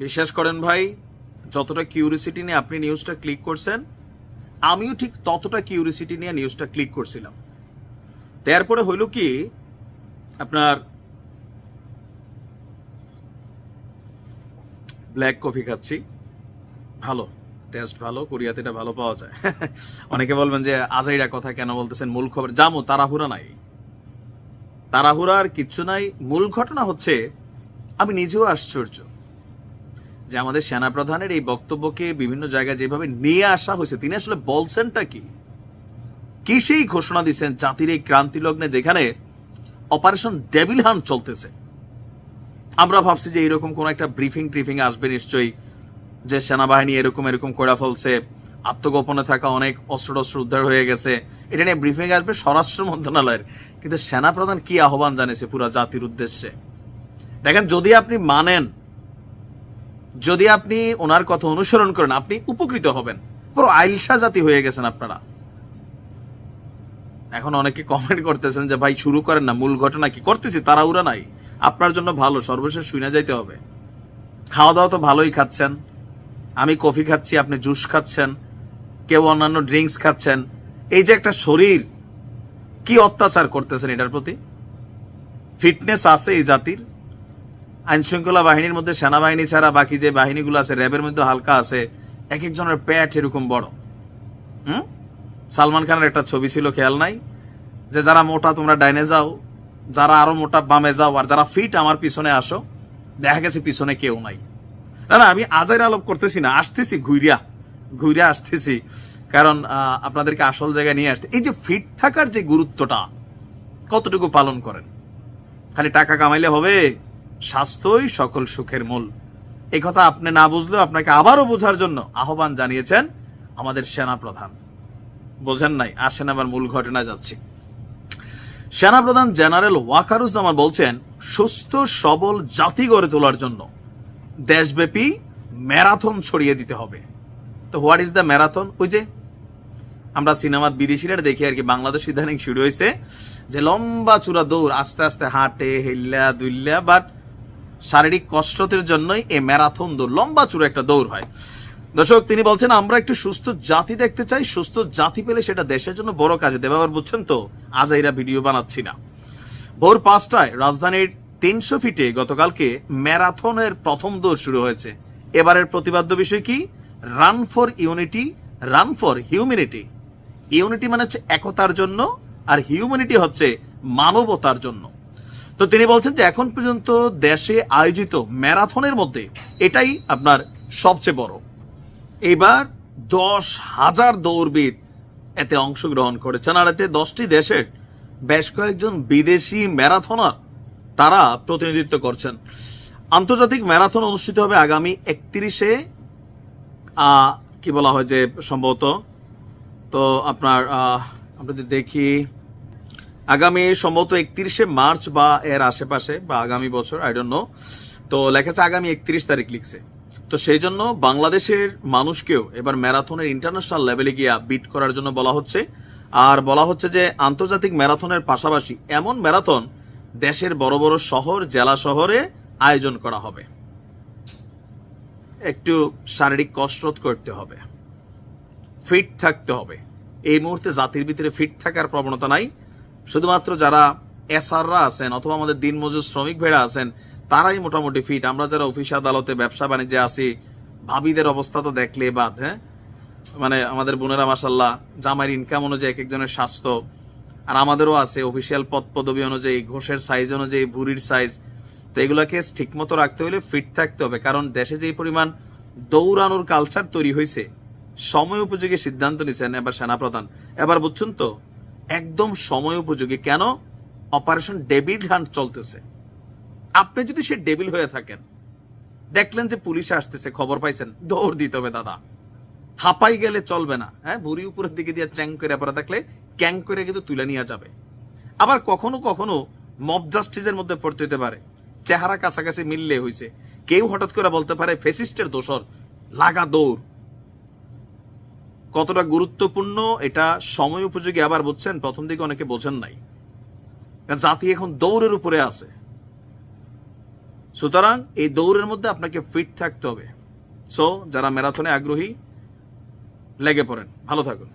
বিশ্বাস করেন ভাই, যতটা কিউরিসিটি নিয়ে আপনি নিউজটা ক্লিক করছেন, আমিও ঠিক ততটা কিউরিসিটি নিয়ে নিউজটা ক্লিক করছিলাম। তারপরে হইল কি, আপনার ব্ল্যাক কফি খাচ্ছি। ভালো টেস্ট ভালো, কোরিয়াতে এটা ভালো পাওয়া যায়। অনেকে বলবেন যে, আজাইরা কথা কেন বলতেছেন? মূল খবর জামো, তাড়াহুড়া নাই। তাড়াহুড়ার কিচ্ছু নাই। মূল ঘটনা হচ্ছে, আমি নিজেও আশ্চর্য। যে আমাদের সেনাপ্রধানের এই বক্তব্যকে বিভিন্ন জায়গায় যেভাবে নিয়ে আসা হয়েছে, তিনি আসলে বলছেনটা কি? কি সেই ঘোষণা দিচ্ছেন জাতির এই ক্রান্তি লগ্নে যেখানে অপারেশন ডেভিল হান চলতেছে? আমরা ভাবছি যে এরকম কোন একটা ব্রিফিং ট্রিফিং আসবে নিশ্চয়ই, যে সেনাবাহিনী এরকম এরকম করে ফেলছে, আত্মগোপনে থাকা অনেক অস্ত্র টস্ত্র উদ্ধার হয়ে গেছে, এটা নিয়ে ব্রিফিং আসবে স্বরাষ্ট্র মন্ত্রণালয়ের। কিন্তু সেনাপ্রধান কি আহ্বান জানিয়েছে পুরো জাতির উদ্দেশ্যে? দেখেন, যদি আপনি মানেন যদি আপনি ওনার কথা অনুসরণ করেন, আপনি উপকৃত হবেন। পুরো আইলসা জাতি হয়ে গেছেন আপনারা। এখন অনেকে কমেন্ট করতেছেন যে, ভাই, শুরু করেন না, মূল ঘটনা কি? করতেছি, তাড়াহুড়া নাই। আপনার জন্য ভালো, সর্বশেষ শুনে যাইতে হবে। খাওয়া দাওয়া তো ভালোই খাচ্ছেন। আমি কফি খাচ্ছি, আপনি জুস খাচ্ছেন। কেউ অন্যান্য ড্রিঙ্কস খাচ্ছেন। এই যে একটা শরীর, কি অত্যাচার করতেছেন এটার প্রতি? ফিটনেস আছে এই জাতির। আইন শৃঙ্খলা বাহিনীর মধ্যে সেনাবাহিনী ছাড়া বাকি যে বাহিনীগুলো আছে, র্যাবের মধ্যে হালকা আছে, এক একজনের প্যাট এরকম বড়। হুম? সালমান খানের একটা ছবি ছিল, খেয়াল নাই? যে যারা মোটা, তোমরা ডাইনে যাও, যারা আরও মোটা, বামে যাও, আর যারা ফিট, আমার পিছনে আসো। দেখা গেছে পিছনে কেউ নাই। না না, আমি আজাইর আলোপ করতেছি না, আসতেছি ঘুরিয়া ঘুরিয়া আসতেছি। কারণ আপনাদেরকে আসল জায়গায় নিয়ে আসতে এই যে ফিট থাকার যে গুরুত্বটা, কতটুকু পালন করেন? খালি টাকা কামাইলে হবে? স্বাস্থ্যই সকল সুখের মূল। এই কথা আপনি না বুঝলেও আপনাকে আবারও বোঝার জন্য আহ্বান জানিয়েছেন আমাদের সেনা প্রধান বোঝেন নাই, আসেন আবার মূল ঘটনা যাচ্ছি। সেনাপ্রধান জেনারেল ওয়াকারুজ্জামান বলছেন, সুস্থ, সবল জাতি গড়ে তোলার জন্য দেশব্যাপী ম্যারাথন ছড়িয়ে দিতে হবে। তো হোয়াট ইজ দ্য ম্যারাথন? ওই যে, আমরা সিনেমার বিদেশিরা দেখি আর কি বাংলাদেশ ইদানিং শুরু হয়েছে, যে লম্বা চূড়া দৌড়, আস্তে আস্তে হাঁটে, হিল্লা দুল্লা বাট শারীরিক কষ্টতের জন্যই এই ম্যারাথন দৌড়, লম্বা চূড়া একটা দৌড় হয়। দর্শক, তিনি বলছেন, আমরা একটু সুস্থ জাতি দেখতে চাই, সুস্থ জাতি পেলে সেটা দেশের জন্য বড় কাজে দেবে। আবার বুঝছেন তো, আজ এরা ভিডিও বানাচ্ছি না। ভোর পাঁচটায় রাজধানীর তিনশো ফিটে গতকালকে ম্যারাথনের প্রথম দৌড় শুরু হয়েছে। এবারের প্রতিবাদ্য বিষয় কি? Run for unity run for humanity unity মানে হচ্ছে একতার জন্য, আর হিউম্যানিটি হচ্ছে মানবতার জন্য। তো তিনি বলছেন যে এখন পর্যন্ত দেশে আয়োজিত ম্যারাথনের মধ্যে এটাই আপনার সবচেয়ে বড়। এবার দশ হাজার দৌড়বিদ এতে অংশগ্রহণ করেছেন আর এতে দশটি দেশের বেশ কয়েকজন বিদেশি ম্যারাথনার তারা প্রতিনিধিত্ব করছেন। আন্তর্জাতিক ম্যারাথন অনুষ্ঠিত হবে আগামী একত্রিশে কি বলা হয় যে সম্ভবত, তো আপনার আমরা যদি দেখি আগামী সম্ভবত একত্রিশে মার্চ বা এর আশেপাশে বা আগামী বছর আই ডোন্ট নো তো লেখাছে আগামী একত্রিশ তারিখ লিখছে। তো সেই জন্য বাংলাদেশের মানুষকেও এবার ম্যারাথনের ইন্টারন্যাশনাল লেভেলে গিয়ে বিট করার জন্য বলা হচ্ছে। আর বলা হচ্ছে যে আন্তর্জাতিক ম্যারাথনের পাশাপাশি এমন ম্যারাথন দেশের বড় বড় শহর, জেলা শহরে আয়োজন করা হবে। একটু শারীরিক কসরত করতে হবে। ফিট থাকতে হবে। এই মুহূর্তে জাতির ভিতরে ফিট থাকার প্রবণতা নাই। শুধুমাত্র যারা এসআররা আছেন অথবা আমাদের দিনমজুর শ্রমিক ভেড়া আছেন, তারাই মোটামুটি ফিট আমরা যারা অফিস আদালতে ব্যবসা বাণিজ্যে আছি, ভাবিদের অবস্থা তো দেখলে বাদ হ্যাঁ? মানে আমাদের বোনেরা মাসাল্লাহ জামাইয়ের ইনকাম অনুযায়ী এক একজনের স্বাস্থ্য, আর আমাদেরও আছে অফিসিয়াল পদ পদবি অনুযায়ী, ঘোষের সাইজ অনুযায়ী ভুরির সাইজ তো এগুলাকে ঠিক মতো রাখতে হলে ফিট থাকতে হবে, কারণ দেশে যে পরিমাণ দৌড়ানোর কালচার তৈরি হয়েছে সময় উপযোগী সিদ্ধান্ত নিছেন এবার সেনাপ্রধান। এবার বুঝছেন তো একদম সময় উপযোগী। কেন? অপারেশন ডেভিড হান্ট চলতেছে। আপনি যদি সে ডেবিল হয়ে থাকেন, দেখলেন যে পুলিশ আসতেছে, খবর পাইছেন, দৌড় দিতে হবে দাদা। হাঁপাই গেলে চলবে না হ্যাঁ? বুড়ি উপরের দিকে দিয়ে চ্যাং করে পরে থাকলে ক্যাং করে কিন্তু তুলে নিয়ে যাবে। আবার কখনো কখনো মব জাস্টিসের মধ্যে পড়তে হতে পারে। চেহারা কাছাকাছি মিললে হয়েছে কেউ হঠাৎ করে বলতে পারে, ফেসিস্টের দোষর, লাগা দৌড়। কতটা গুরুত্বপূর্ণ, এটা সময় উপযোগী আবার বুঝছেন, প্রথম দিকে অনেকে বোঝেন নাই। জাতি এখন দৌড়ের উপরে আছে। সুতরাং এই দৌড়ের মধ্যে আপনাকে ফিট থাকতে হবে। সো যারা ম্যারাথনে আগ্রহী, লেগে পড়েন। ভালো থাকুন।